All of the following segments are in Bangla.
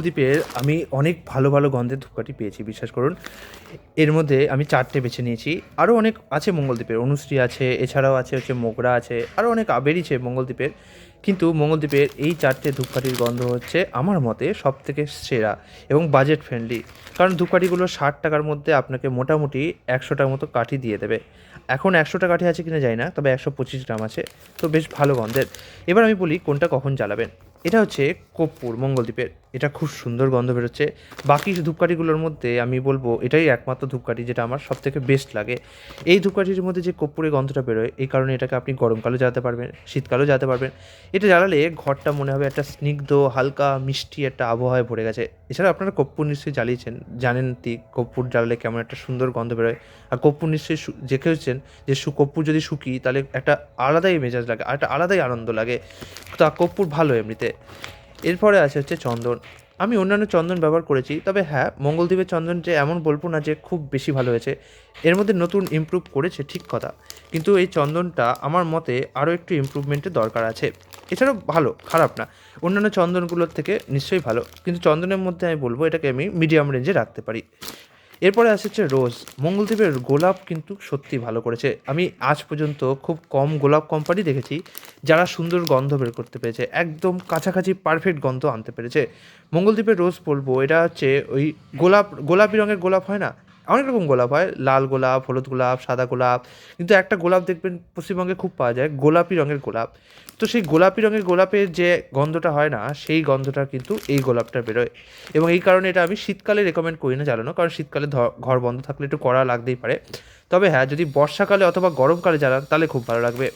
দ্বীপের আমি অনেক ভালো ভালো গন্ধের ধূপকাঠি পেয়েছি, বিশ্বাস করুন। এর মধ্যে আমি চারটে বেছে নিয়েছি। আরও অনেক আছে মঙ্গলদ্বীপের। অনুশ্রী আছে, এছাড়াও আছে হচ্ছে মোগরা আছে, আরও অনেক বেরিয়েছে মঙ্গলদ্বীপের। কিন্তু মঙ্গলদ্বীপের এই চারটে ধূপকাঠির গন্ধ হচ্ছে আমার মতে সব থেকে সেরা এবং বাজেট ফ্রেন্ডলি কারণ ধূপকাঠিগুলো ষাট টাকার মধ্যে আপনাকে মোটামুটি একশোটার মতো কাঠি দিয়ে দেবে। এখন একশোটা কাঠি আছে কিনা জানি না, তবে একশো পঁচিশ গ্রাম আছে। তো বেশ ভালো গন্ধের। এবার আমি বলি কোনটা কখন জ্বালাবেন। এটা হচ্ছে কর্পূর মঙ্গলদ্বীপের। এটা খুব সুন্দর গন্ধ বেরোচ্ছে। বাকি ধূপকাঠিগুলোর মধ্যে আমি বলব, এটাই একমাত্র ধূপকাঠি যেটা আমার সব থেকে বেস্ট লাগে। এই ধূপকাঠির মধ্যে যে কর্পূরের গন্ধটা বেরোয়, এই কারণে এটাকে আপনি গরমকালেও জ্বালাতে পারবেন, শীতকালেও জ্বালাতে পারবেন। এটা জ্বালালে ঘরটা মনে হবে একটা স্নিগ্ধ, হালকা, মিষ্টি একটা আবহাওয়ায় ভরে গেছে। এছাড়া আপনারা কর্পূর নিশ্চয়ই জ্বালিয়েছেন, জানেন তি, কর্পূর জ্বালালে কেমন একটা সুন্দর গন্ধ বেরোয়। আর কর্পূর নিশ্চয়ই দেখেছেন যে সু কর্পূর যদি শুকি, তাহলে একটা আলাদাই মেজাজ লাগে, আর একটা আলাদাই আনন্দ লাগে। তা কর্পূর ভালো এমনিতে। এরপরে আছে হচ্ছে চন্দন। আমি অন্যান্য চন্দন ব্যবহার করেছি, তবে হ্যাঁ মঙ্গলদ্বীপের চন্দন যে এমন বলব না যে খুব বেশি ভালো হয়েছে, এর মধ্যে নতুন ইমপ্রুভ করেছে ঠিক কথা। কিন্তু এই চন্দনটা আমার মতে আরও একটু ইমপ্রুভমেন্টের দরকার আছে। এছাড়াও ভালো, খারাপ না। অন্যান্য চন্দনগুলোর থেকে নিশ্চয়ই ভালো। কিন্তু চন্দনের মধ্যে আমি বলব এটাকে আমি মিডিয়াম রেঞ্জে রাখতে পারি। এরপরে আসছে হচ্ছে রোজ। মঙ্গলদ্বীপের গোলাপ কিন্তু সত্যি ভালো করেছে। আমি আজ পর্যন্ত খুব কম গোলাপ কোম্পানি দেখেছি যারা সুন্দর গন্ধ বের করতে পেরেছে। একদম কাছাকাছি পারফেক্ট গন্ধ আনতে পেরেছে। মঙ্গলদ্বীপের রোজ বলব, এটা হচ্ছে ওই গোলাপ, গোলাপি রঙের গোলাপ হয় না? অনেক রকম গোলাপ হয়। লাল গোলাপ, হলুদ গোলাপ, সাদা গোলাপ। কিন্তু একটা গোলাপ দেখবেন পশ্চিমবঙ্গে খুব পাওয়া যায় গোলাপি রঙের গোলাপ। তো সেই গোলাপি রঙের গোলাপের যে গন্ধটা হয় না, সেই গন্ধটা কিন্তু এই গোলাপটা বেরোয়। এবং এই কারণে এটা আমি শীতকালে রেকমেন্ড করি না জ্বালানো, কারণ শীতকালে ঘর বন্ধ থাকলে একটু কড়া লাগতেই পারে। তবে হ্যাঁ যদি বর্ষাকালে অথবা গরমকালে জ্বালান, তাহলে খুব ভালো লাগবে।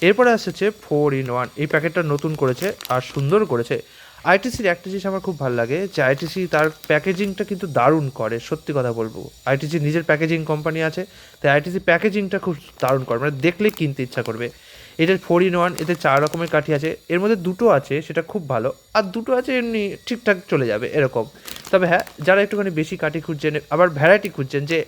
এরপরে আসছে ফোর ইন ওয়ান এই প্যাকেটটা নতুন করেছে আর সুন্দর করেছে। আইটিসির একটা জিনিস আমার খুব ভালো লাগে যে আইটিসি তার প্যাকেজিংটা কিন্তু দারুণ করে, সত্যি কথা বলব। আইটিসি নিজের প্যাকেজিং কোম্পানি আছে, তাই আইটিসি প্যাকেজিংটা খুব দারুণ করে মানে দেখলে কিনতে ইচ্ছা করবে। এটার ফোর ইন ওয়ান এতে চার রকমের কাঠি আছে, এর মধ্যে দুটো আছে, সেটা খুব ভালো, আর দুটো আছে এমনি ঠিকঠাক চলে যাবে, এরকম। তবে হ্যাঁ যারা একটুখানি বেশি কাঠি খুঁজছেন, আবার ভ্যারাইটি খুঁজছেন যে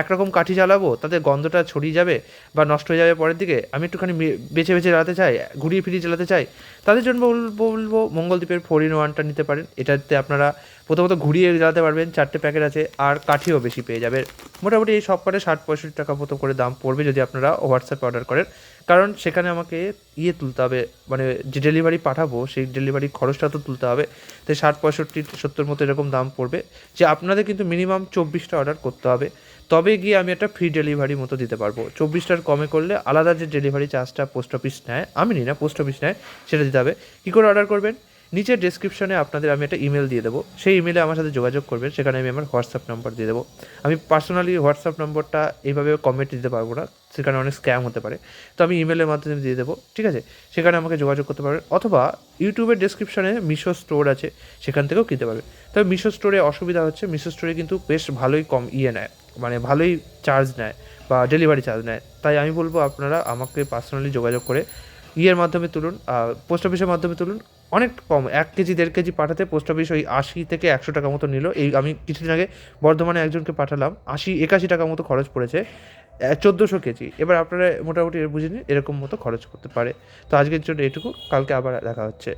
একরকম কাঠি জ্বালাবো, তাদের গন্ধটা ছড়িয়ে যাবে বা নষ্ট হয়ে যাবে পরের দিকে, আমি একটুখানি বেছে বেছে জ্বালাতে চাই, ঘুরিয়ে ফিরিয়ে জ্বালাতে চাই, তাদের জন্য বলব বলব মঙ্গলদ্বীপের ফোর ইন ওয়ানটা নিতে পারেন। এটাতে আপনারা প্রথমত ঘুরিয়ে জ্বালাতে পারবেন, চারটে প্যাকেট আছে, আর কাঠিও বেশি পেয়ে যাবে মোটামুটি এই সব কটে ষাট পঁয়ষট্টি টাকা মতো করে দাম পড়বে যদি আপনারা হোয়াটসঅ্যাপে অর্ডার করেন। কারণ সেখানে আমাকে ইয়ে তুলতে হবে মানে যে ডেলিভারি পাঠাবো, সেই ডেলিভারি খরচটা তো তুলতে হবে। তাই ষাট পঁয়ষট্টি, সত্তর মতো এরকম দাম পড়বে, যে আপনাদের কিন্তু মিনিমাম চব্বিশটা অর্ডার করতে হবে। তবে গিয়ে আমি একটা ফ্রি ডেলিভারি মতো দিতে পারব। চব্বিশটার কমে করলে আলাদা যে ডেলিভারি চার্জটা পোস্ট অফিস নেয়, আমি নিই না পোস্ট অফিস নেয়, সেটা দিতে হবে। কী করে অর্ডার করবেন? নিচের ডেসক্রিপশনে আপনাদের আমি একটা ইমেল দিয়ে দেবো। সেই ইমেলে আমার সাথে যোগাযোগ করবেন, সেখানে আমি আমার হোয়াটসঅ্যাপ নাম্বার দিয়ে দেবো। আমি পার্সোনালি হোয়াটসঅ্যাপ নম্বরটা এইভাবে কমেন্ট দিতে পারব না, সেখানে অনেক স্ক্যাম হতে পারে। তো আমি ইমেলের মাধ্যমে দিয়ে দেবো, ঠিক আছে? সেখানে আমাকে যোগাযোগ করতে পারবেন, অথবা ইউটিউবের ডেসক্রিপশনে মিশো স্টোর আছে, সেখান থেকেও কিনতে পারবেন। তবে মিশো স্টোরে অসুবিধা হচ্ছে মিশো স্টোরে কিন্তু বেশ ভালোই কম ইয়ে নেয় মানে ভালোই চার্জ নেয় বা ডেলিভারি চার্জ নেয়। তাই আমি বলব আপনারা আমাকে পার্সোনালি যোগাযোগ করে ইয়ের মাধ্যমে তুলুন পোস্ট অফিসের মাধ্যমে তুলুন, অনেক কম, এক কেজি, দেড় কেজি পাঠাতে পোস্ট অফিস ওই আশি থেকে একশো টাকা মতো নিল। এই আমি কিছুদিন আগে বর্ধমানে একজনকে পাঠালাম, আশি, একাশি টাকা মতো খরচ পড়েছে চোদ্দোশো কেজি। এবার আপনারা মোটামুটি বুঝে নিন, এরকম মতো খরচ করতে পারে। তো আজকের জন্য এটুকু, কালকে আবার দেখা হচ্ছে।